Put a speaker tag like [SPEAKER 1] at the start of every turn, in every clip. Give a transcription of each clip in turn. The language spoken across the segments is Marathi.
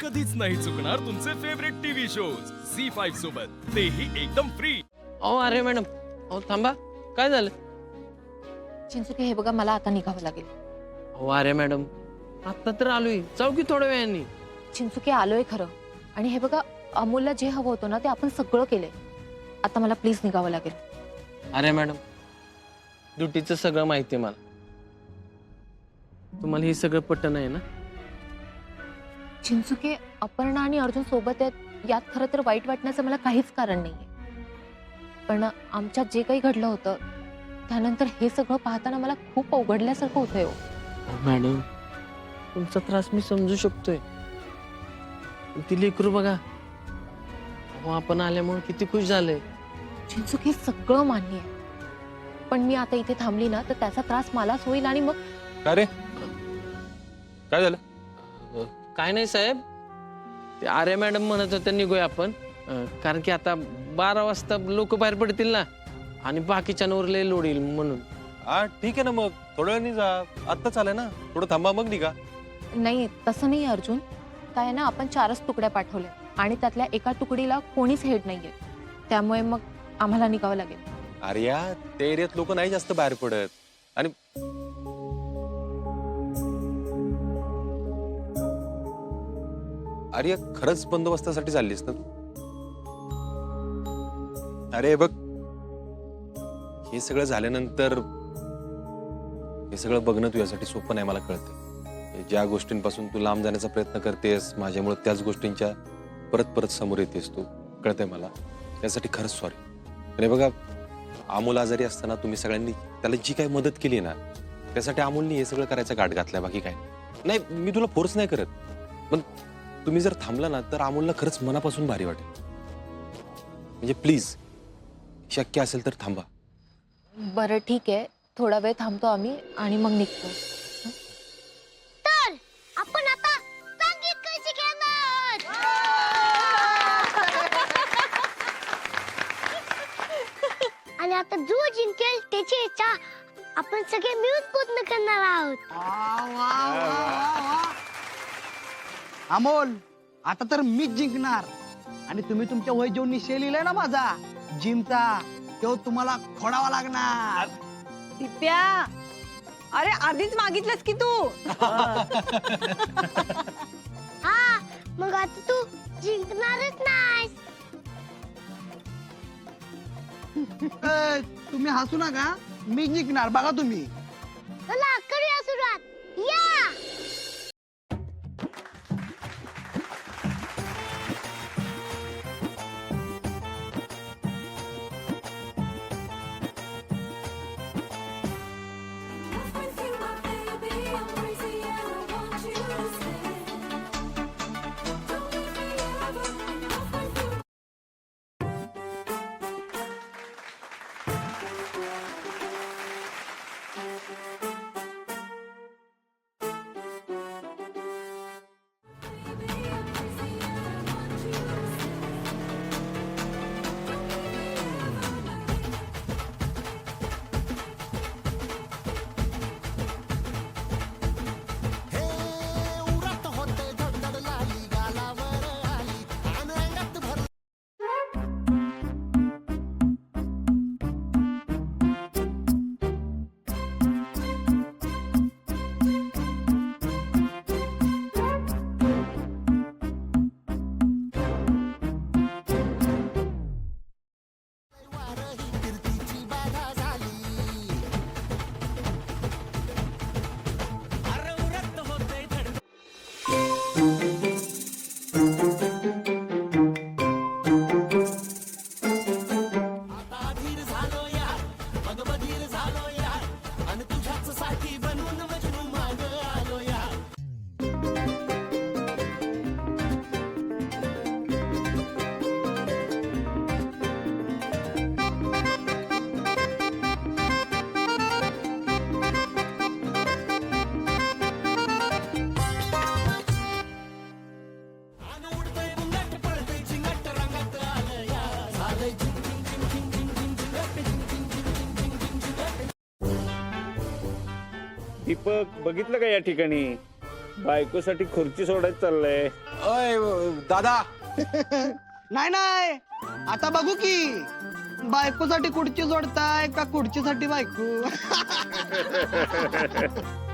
[SPEAKER 1] कधीच नाही चुकणार तुमचे favourite TV shows Zee five सोबत. तेही एकदम फ्री
[SPEAKER 2] अहो अरे मॅडम अहो थांबा. काय झालं?
[SPEAKER 3] चिंचुके हे बघा मला आता निघावं लागेल.
[SPEAKER 2] अहो अरे मॅडम आता तर आलोय. जाऊ की थोड्या वेळाने.
[SPEAKER 3] चिंचुके आलोय खरं. आणि हे बघा अमोलला जे हवं होतं ना ते आपण सगळं केलंय. आता मला प्लीज निघावं लागेल.
[SPEAKER 2] अरे मॅडम ड्युटीचं सगळं माहिती आहे मला. तुम्हाला हे सगळं पटन आहे ना?
[SPEAKER 3] चिंचुके अपर्णा आणि अर्जुन सोबत आहेत यात खरं तर वाईट वाटण्याचं मला काहीच कारण नाहीये. पण आमच्यात जे काही घडलं होतं त्यानंतर हे सगळं पाहताना मला खूप अवघडल्यासारखं होतंय हो.
[SPEAKER 2] अहो, मॅडम तुमचा त्रास मी समजू शकतोय. पण ती लेकरू बघा अहो आपण आल्यामुळे किती खुश झालंय.
[SPEAKER 3] चिंचुके सगळं मान्य आहे. पण मी आता इथे थांबली ना तर त्याचा त्रास मलाच होईल आणि मग
[SPEAKER 4] काय रे? काय झालं?
[SPEAKER 2] काय नाही साहेब. ते आर्य मॅडम म्हणत होत्या निघूया आपण. अ, कारण की आता बारा वाजता लोक बाहेर पडतील ना. आणि बाकीच्यांवर लय लोड येईल म्हणून.
[SPEAKER 4] हा ठीक आहे ना मग. थोड्या वेळाने जा. आत्ताच आलाय ना. थोडं थांबा मग निघा.
[SPEAKER 3] नाही तसं नाही अर्जुन. काय आहे ना आपण चारच तुकड्या पाठवल्या. आणि त्यातल्या एका तुकडीला कोणीच हेड नाहीये. त्यामुळे मग आम्हाला निघावं लागेल.
[SPEAKER 4] अरे या त्या एरियात लोक नाही जास्त बाहेर पडत. आणि अरे खरंच बंदोबस्तासाठी चाललीस ना तू? अरे बघ. हे सगळं झाल्यानंतर हे सगळं बघणं तुझ्यासाठी सोपं नाही मला कळतं ज्या गोष्टींपासून तू लांब जाण्याचा प्रयत्न करतेस माझ्यामुळे त्याच गोष्टींच्या परत परत समोर येतेस तू. कळतंय मला? त्यासाठी खरंच सॉरी अरे बघा अमोल आजारी असताना तुम्ही सगळ्यांनी त्याला जी काही मदत केली ना त्यासाठी अमोलनी हे सगळं करायचा गाठ घातलाय बाकी काय नाही. मी तुला फोर्स नाही करत. पण तुम्ही जर थांबला ना तर अमोलला खरंच मनापासून भारी वाटेल. म्हणजे प्लीज शक्य असेल तर थांबा.
[SPEAKER 3] बरं ठीक आहे. थोडा वेळ थांबतो आम्ही आणि मग निघतो.
[SPEAKER 5] तर आपण आता संगीत आणि आता जो जिंकेल त्याची इच्छा आपण सगळे मिळून पूर्ण करणार आहोत.
[SPEAKER 6] अमोल आता तर मीच जिंकणार. आणि तुम्ही तुमच्या वय जो निश्चय लिहिलाय ना माझा. जिमचा तो तुम्हाला खोडावा लागणार.
[SPEAKER 7] दिप्या अरे आधीच मागितलंस की तू?
[SPEAKER 5] हा मग आता तू जिंकणारच नाही
[SPEAKER 6] ए, तुम्ही हसू नका. मी जिंकणार बघा तुम्ही.
[SPEAKER 5] चला Thank you.
[SPEAKER 8] दीपक बघितलं का या ठिकाणी? बायकोसाठी खुर्ची सोडायचं चाललंय.
[SPEAKER 4] अय दादा.
[SPEAKER 6] नाही नाही. आता बघू की. बायकोसाठी कुडची जोडताय का कुडचीसाठी बायको?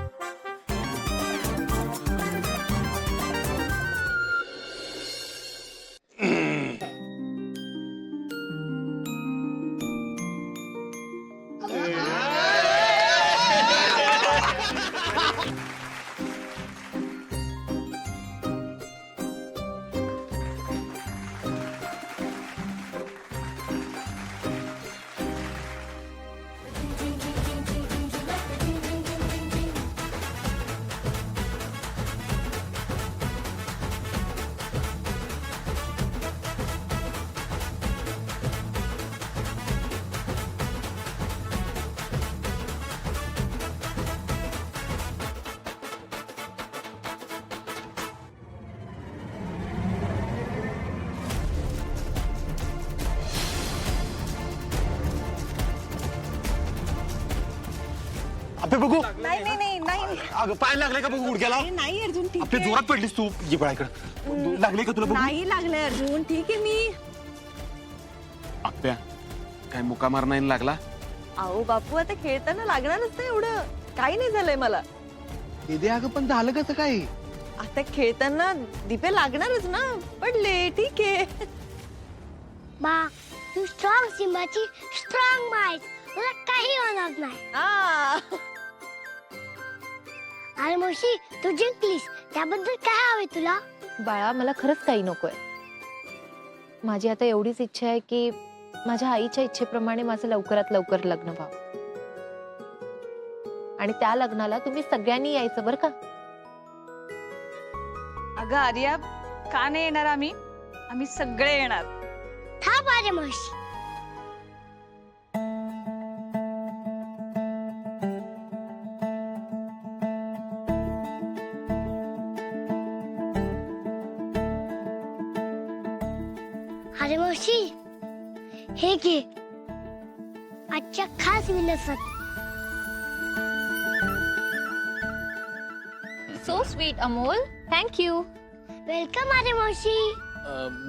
[SPEAKER 4] आपे बघू.
[SPEAKER 7] नाही नाही नाही नाही.
[SPEAKER 4] अगं पाय लागले का बघू गुडघ्याला
[SPEAKER 7] अरे, नाही अर्जुन ठीक आहे.
[SPEAKER 4] जोरात पडलीस तू. ये बाळाकडे लागले का तुला बघू?
[SPEAKER 7] नाही लागलंय अर्जुन. ठीक आहे मी.
[SPEAKER 4] आप्या काय मुका मार नाही लागला?
[SPEAKER 7] अहो बापू आता खेळताना लागणारच ना एवढं. काही नाही झालंय मला.
[SPEAKER 6] दीदी अगं पण झालं कसं काय?
[SPEAKER 7] आता खेळताना दिपे लागणारच ना. पडले ठीक आहे.
[SPEAKER 5] बा तू स्ट्रॉंग सिंबाची स्ट्रॉंग माय तुला काही होणार नाही.
[SPEAKER 7] आ,
[SPEAKER 5] अरे मावशी तू जिंकलीस. त्याबद्दल काय हवे तुला?
[SPEAKER 3] बाळा मला खरंच काही नकोय. माझी आता एवढीच इच्छा आहे की माझ्या आईच्या इच्छेप्रमाणे माझं लवकरात लवकर लग्न व्हावं. आणि त्या लग्नाला तुम्ही सगळ्यांनी यायचं बरं का?
[SPEAKER 9] अगं आर्या का नाही येणार आम्ही? आम्ही सगळे येणार.
[SPEAKER 5] थांब अरे मावशी अरे मावशी हे घे. आजच्या खास Vinson
[SPEAKER 3] so sweet Amol. Thank you
[SPEAKER 5] welcome अरे मावशी.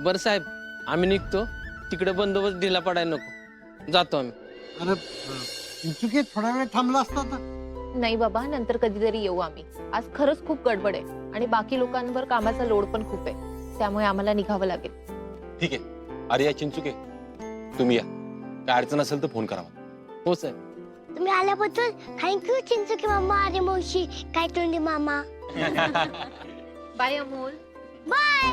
[SPEAKER 2] बरं साहेब आम्ही निघतो. तिकडे बंदोबस्त ढिला पडायला नको. जातो आम्ही.
[SPEAKER 6] अरे चुकी थोडा वेळ थांबला असता तर.
[SPEAKER 3] नाही बाबा नंतर कधीतरी येऊ आम्ही. आज खरंच खूप गडबड आहे आणि बाकी लोकांवर कामाचा लोड पण खूप आहे. त्यामुळे आम्हाला निघावं लागेल.
[SPEAKER 4] ठीक आहे. अरे या चिंचुके तुम्ही या. काय अडचण असेल तर फोन करावा
[SPEAKER 2] हो साहेब
[SPEAKER 5] तुम्ही आल्याबद्दल थँक्यू चिंचुकी मामा अरे मावशी. काय तोंडी मामा?
[SPEAKER 3] Bye Amol.
[SPEAKER 5] Bye